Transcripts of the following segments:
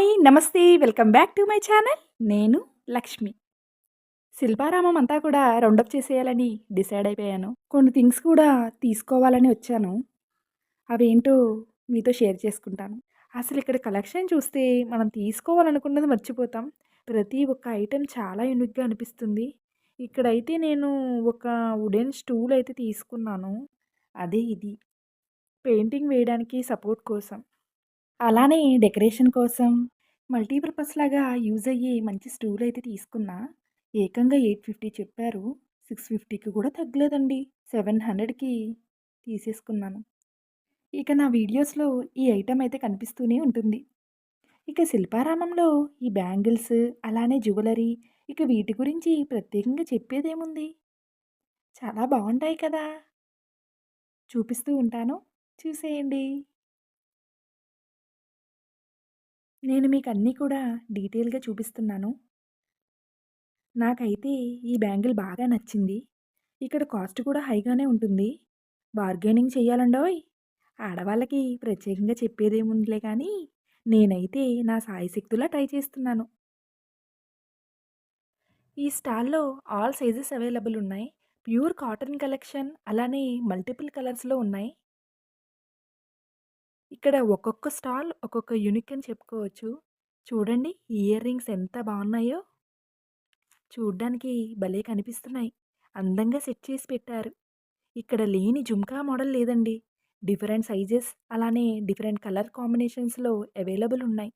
Hi నమస్తే welcome back to my channel. నేను లక్ష్మి. శిల్పారామం అంతా కూడా రౌండప్ చేసేయాలని డిసైడ్ అయిపోయాను. కొన్ని థింగ్స్ కూడా తీసుకోవాలని వచ్చాను. అవేంటో మీతో షేర్ చేసుకుంటాను. అసలు ఇక్కడ కలెక్షన్ చూస్తే మనం తీసుకోవాలనుకున్నది మర్చిపోతాం. ప్రతి ఒక్క ఐటెం చాలా యూనిక్గా అనిపిస్తుంది. ఇక్కడైతే నేను ఒక వుడెన్ స్టూల్ అయితే తీసుకున్నాను. అదే ఇది. పెయింటింగ్ వేయడానికి సపోర్ట్ కోసం. అలానే డెకరేషన్ కోసం మల్టీపర్పస్ లాగా యూజ్ అయ్యే మంచి స్టూల్ అయితే తీసుకున్నా ఏకంగా ఎయిట్ ఫిఫ్టీ చెప్పారు. సిక్స్ ఫిఫ్టీకి కూడా తగ్గలేదండి. సెవెన్ హండ్రెడ్కి తీసేసుకున్నాను. ఇక నా వీడియోస్లో ఈ ఐటెం అయితే కనిపిస్తూనే ఉంటుంది. ఇక శిల్పారామంలో ఈ బ్యాంగిల్స్ అలానే జ్యువెలరీ ఇక వీటి గురించి ప్రత్యేకంగా చెప్పేదేముంది? చాలా బాగుంటాయి కదా! చూపిస్తూ ఉంటాను. చూసేయండి. నేను మీకు అన్నీ కూడా డీటెయిల్గా చూపిస్తున్నాను. నాకైతే ఈ బ్యాంగిల్ బాగా నచ్చింది. ఇక్కడ కాస్ట్ కూడా హైగానే ఉంటుంది. బార్గెనింగ్ చేయాలండోయ్ ఆడవాళ్ళకి ప్రత్యేకంగా చెప్పేదేముందిలే కానీ నేనైతే నా సాయశక్తులా ట్రై చేస్తున్నాను. ఈ స్టాల్లో ఆల్ సైజెస్ అవైలబుల్ ఉన్నాయి. ప్యూర్ కాటన్ కలెక్షన్ అలానే మల్టిపుల్ కలర్స్లో ఉన్నాయి. ఇక్కడ ఒక్కొక్క స్టాల్ ఒక్కొక్క యూనిక్ అని చెప్పుకోవచ్చు. చూడండి ఇయర్ రింగ్స్ ఎంత బాగున్నాయో. చూడ్డానికి భలే కనిపిస్తున్నాయి. అందంగా సెట్ చేసి పెట్టారు. ఇక్కడ లేని జుమ్కా మోడల్ లేదండి. డిఫరెంట్ సైజెస్ అలానే డిఫరెంట్ కలర్ కాంబినేషన్స్లో అవైలబుల్ ఉన్నాయి.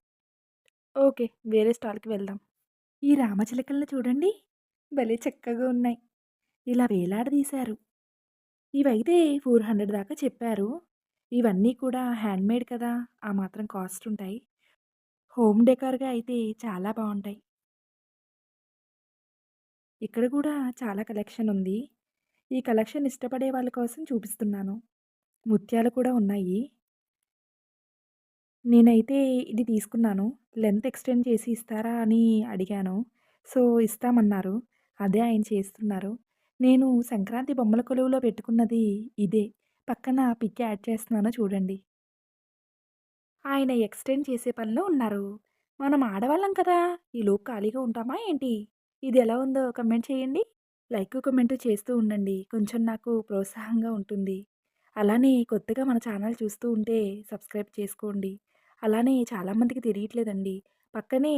ఓకే వేరే స్టాల్కి వెళ్దాం. ఈ రామచిలకలను చూడండి. భలే చక్కగా ఉన్నాయి. ఇలా వేలాడదీశారు. ఇవైతే ఫోర్ హండ్రెడ్ దాకా చెప్పారు. ఇవన్నీ కూడా హ్యాండ్మేడ్ కదా! ఆ మాత్రం కాస్ట్ ఉంటాయి హోమ్ డెకార్గా అయితే చాలా బాగుంటాయి ఇక్కడ కూడా చాలా కలెక్షన్ ఉంది. ఈ కలెక్షన్ ఇష్టపడే వాళ్ళ కోసం చూపిస్తున్నాను. ముత్యాలు కూడా ఉన్నాయి. నేనైతే ఇది తీసుకున్నాను. లెంత్ ఎక్స్టెండ్ చేసి ఇస్తారా అని అడిగాను. సో ఇస్తామన్నారు. అదే ఆయన చేస్తున్నారు. నేను సంక్రాంతి బొమ్మల కొలువులో పెట్టుకున్నది ఇదే. పక్కన పిక్ యాడ్ చేస్తున్నాను చూడండి. ఆయన ఎక్స్టెండ్ చేసే పనిలో ఉన్నారు. మనం ఆడవాళ్ళం కదా ఈలోపు ఖాళీగా ఉంటామా ఏంటి? ఇది ఎలా ఉందో కమెంట్ చేయండి. లైక్ కమెంట్ చేస్తూ ఉండండి. కొంచెం నాకు ప్రోత్సాహంగా ఉంటుంది. అలానే కొత్తగా మన ఛానల్ చూస్తూ ఉంటే సబ్స్క్రైబ్ చేసుకోండి. అలానే చాలామందికి తెలియట్లేదండి. పక్కనే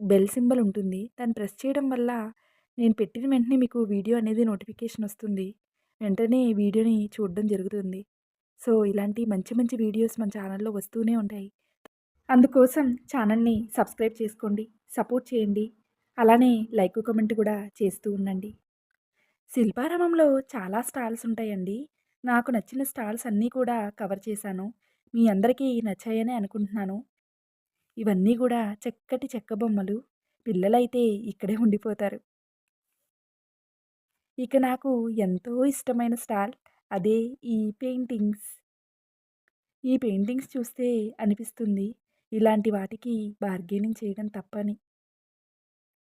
బెల్ సింబల్ ఉంటుంది. దాన్ని ప్రెస్ చేయడం వల్ల నేను పెట్టిన వెంటనే మీకు వీడియో అనేది నోటిఫికేషన్ వస్తుంది. వెంటనే వీడియోని చూడడం జరుగుతుంది. సో ఇలాంటి మంచి మంచి వీడియోస్ మన ఛానల్లో వస్తూనే ఉంటాయి. అందుకోసం ఛానల్ని సబ్స్క్రైబ్ చేసుకోండి సపోర్ట్ చేయండి. అలానే లైక్ కమెంట్ కూడా చేస్తూ ఉండండి. శిల్పారామంలో చాలా స్టాల్స్ ఉంటాయండి. నాకు నచ్చిన స్టాల్స్ అన్నీ కూడా కవర్ చేశాను. మీ అందరికీ నచ్చాయని అనుకుంటున్నాను. ఇవన్నీ కూడా చక్కటి చెక్క బొమ్మలు. పిల్లలైతే ఇక్కడే ఉండిపోతారు. ఇక నాకు ఎంతో ఇష్టమైన స్టాల్ అదే ఈ పెయింటింగ్స్. ఈ పెయింటింగ్స్ చూస్తే అనిపిస్తుంది ఇలాంటి వాటికి బార్గెనింగ్ చేయడం తప్పని.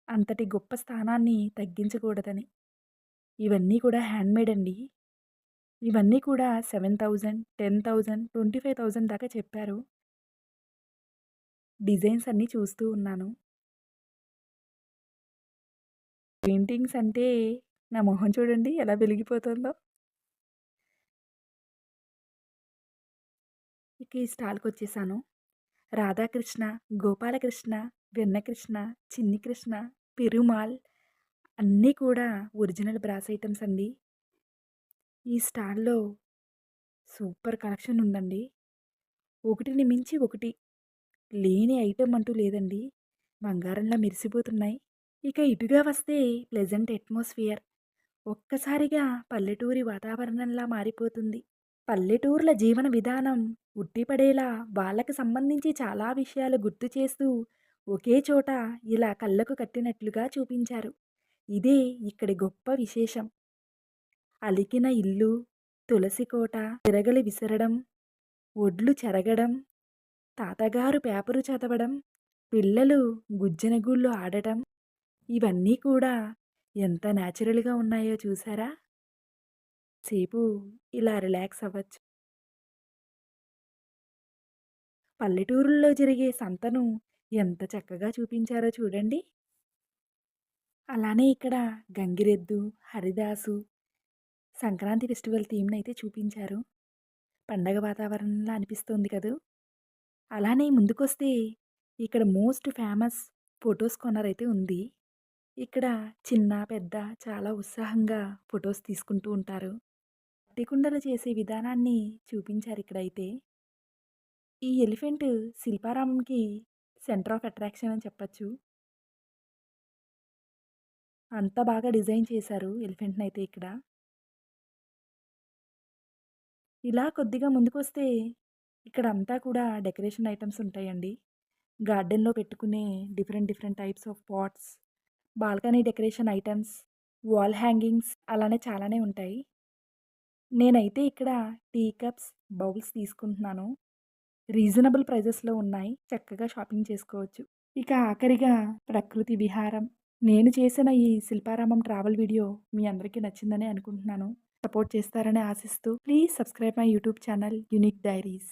అంతటి గొప్ప స్థానాన్ని తగ్గించకూడదని. ఇవన్నీ కూడా హ్యాండ్మేడ్ అండి. ఇవన్నీ కూడా seven thousand ten thousand twenty five thousand దాకా చెప్పారు. డిజైన్స్ అన్నీ చూస్తూ ఉన్నాను. పెయింటింగ్స్ అంటే నా మొహం చూడండి ఎలా వెలిగిపోతుందో. ఇక ఈ స్టాల్కి వచ్చేసాను. రాధాకృష్ణ గోపాలకృష్ణ వెన్నకృష్ణ చిన్ని కృష్ణ పెరుమాల్ అన్నీ కూడా ఒరిజినల్ బ్రాస్ ఐటమ్స్ అండి. ఈ స్టాల్లో సూపర్ కలెక్షన్ ఉందండి. ఒకటిని మించి ఒకటి లేని ఐటెం అంటూ లేదండి. బంగారంలా మెరిసిపోతున్నాయి. ఇక ఇటుగా వస్తే ప్లెజెంట్ అట్మాస్ఫియర్. ఒక్కసారిగా పల్లెటూరి వాతావరణంలా మారిపోతుంది. పల్లెటూర్ల జీవన విధానం ఉట్టిపడేలా వాళ్ళకి సంబంధించి చాలా విషయాలు గుర్తు చేస్తూ ఒకే చోట ఇలా కళ్ళకు కట్టినట్లుగా చూపించారు. ఇదే ఇక్కడి గొప్ప విశేషం. అలికిన ఇల్లు తులసి కోట తిరగలి విసరడం ఒడ్లు చెరగడం తాతగారు పేపరు చదవడం పిల్లలు గుజ్జనగూళ్ళు ఆడటం ఇవన్నీ కూడా ఎంత న్యాచురల్గా ఉన్నాయో చూసారా సేపు ఇలా రిలాక్స్ అవ్వచ్చు పల్లెటూరుల్లో జరిగే సంతను ఎంత చక్కగా చూపించారో చూడండి. అలానే ఇక్కడ గంగిరెద్దు, హరిదాసు, సంక్రాంతి ఫెస్టివల్ థీమ్ని అయితే చూపించారు. పండగ వాతావరణంలా అనిపిస్తోంది కదూ! అలానే ముందుకొస్తే ఇక్కడ మోస్ట్ ఫేమస్ ఫోటోస్ కార్నర్ అయితే ఉంది. ఇక్కడ చిన్న, పెద్ద చాలా ఉత్సాహంగా ఫొటోస్ తీసుకుంటూ ఉంటారు. మట్టి కుండలు చేసే విధానాన్ని చూపించారు ఇక్కడైతే ఈ ఎలిఫెంట్ శిల్పారామంకి సెంటర్ ఆఫ్ అట్రాక్షన్ అని చెప్పొచ్చు. అంత బాగా డిజైన్ చేశారు ఎలిఫెంట్ని అయితే ఇక్కడ. ఇలా కొద్దిగా ముందుకొస్తే ఇక్కడ అంతా కూడా డెకరేషన్ ఐటమ్స్ ఉంటాయండి. గార్డెన్‌లో పెట్టుకునే different different types of pots, balcony decoration items wall hangings అలానే చాలానే ఉంటాయి. నేనైతే ఇక్కడ టీ కప్స్, బౌల్స్ తీసుకుంటున్నాను. రీజనబుల్ ప్రైజెస్‌లో ఉన్నాయి. చక్కగా షాపింగ్ చేసుకోవచ్చు. ఇక ఆఖరిగా ప్రకృతి విహారం. నేను చేసిన ఈ శిల్పారామం ట్రావెల్ వీడియో మీ అందరికీ నచ్చిందని అనుకుంటున్నాను. సపోర్ట్ చేస్తారని ఆశిస్తూ please subscribe my YouTube channel unique diaries.